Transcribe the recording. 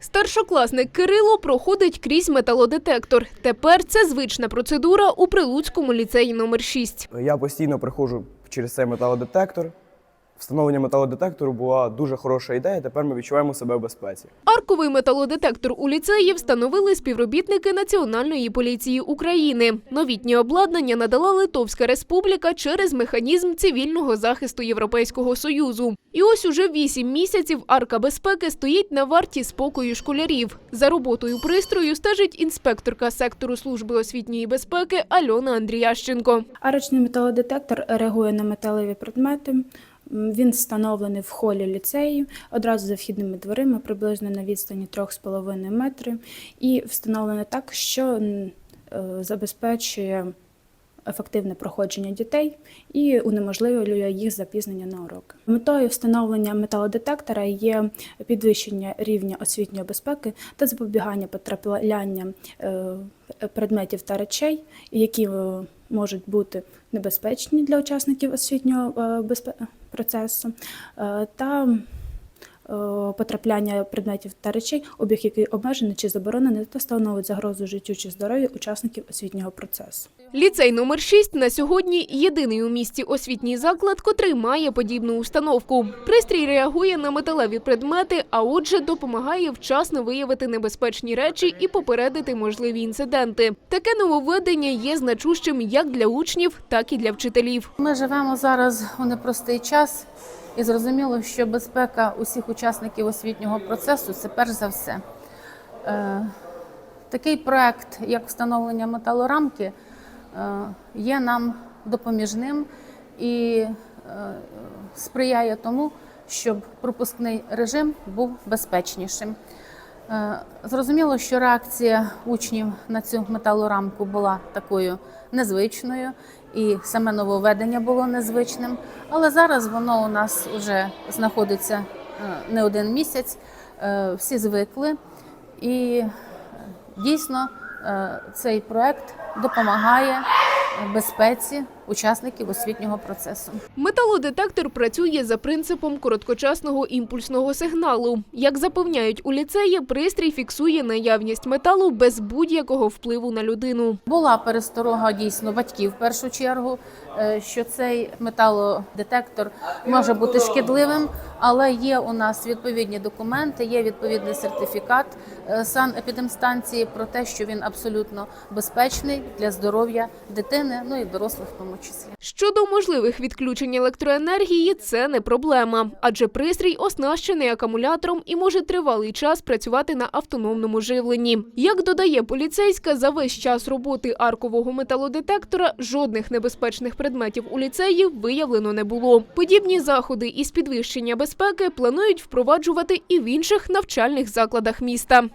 Старшокласник Кирило проходить крізь металодетектор. Тепер це звична процедура у Прилуцькому ліцеї номер 6. Я постійно приходжу через цей металодетектор. Встановлення металодетектору була дуже хороша ідея. Тепер ми відчуваємо себе в безпеці. Арковий металодетектор у ліцеї встановили співробітники Національної поліції України. Новітнє обладнання надала Литовська Республіка через механізм цивільного захисту Європейського союзу. І ось уже вісім місяців арка безпеки стоїть на варті спокою школярів. За роботою пристрою стежить інспекторка сектору служби освітньої безпеки Альона Андріященко. Арочний металодетектор реагує на металеві предмети. Він встановлений в холі ліцею одразу за вхідними дверима, приблизно на відстані 3,5 метри, і встановлений так, що е, забезпечує ефективне проходження дітей і унеможливлює їх запізнення на уроки. Метою встановлення металодетектора є підвищення рівня освітньої безпеки та запобігання потрапляння е, предметів та речей, які е, можуть бути небезпечні для учасників освітнього е, процесу, та потрапляння предметів та речей, обіг який обмежений чи заборонений та становить загрозу життю чи здоров'ю учасників освітнього процесу. Ліцей номер 6 на сьогодні єдиний у місті освітній заклад, котрий має подібну установку. Пристрій реагує на металеві предмети, а отже, допомагає вчасно виявити небезпечні речі і попередити можливі інциденти. Таке нововведення є значущим як для учнів, так і для вчителів. Ми живемо зараз у непростий час, і зрозуміло, що безпека усіх учасників освітнього процесу це перш за все. Е, Такий проект, як встановлення металорамки, е, є нам допоміжним і е, сприяє тому, щоб пропускний режим був безпечнішим. Е, Зрозуміло, що реакція учнів на цю металорамку була такою незвичною, і саме нововведення було незвичним. Але зараз воно у нас вже знаходиться е, не один місяць, е, всі звикли, і дійсно цей проект допомагає безпеці учасників освітнього процесу. Металодетектор працює за принципом короткочасного імпульсного сигналу. Як запевняють у ліцеї, пристрій фіксує наявність металу без будь-якого впливу на людину. Була пересторога дійсно батьків в першу чергу, е, що цей металодетектор може бути шкідливим, але є у нас відповідні документи, є відповідний сертифікат е, санепідемстанції про те, що він абсолютно безпечний для здоров'я дитини, ну і дорослих в тому числі. Щодо можливих відключень електроенергії, це не проблема, адже пристрій оснащений акумулятором і може тривалий час працювати на автономному живленні. Як додає поліцейська, за весь час роботи аркового металодетектора жодних небезпечних предметів у ліцеї виявлено не було. Подібні заходи із підвищення безпеки планують впроваджувати і в інших навчальних закладах міста.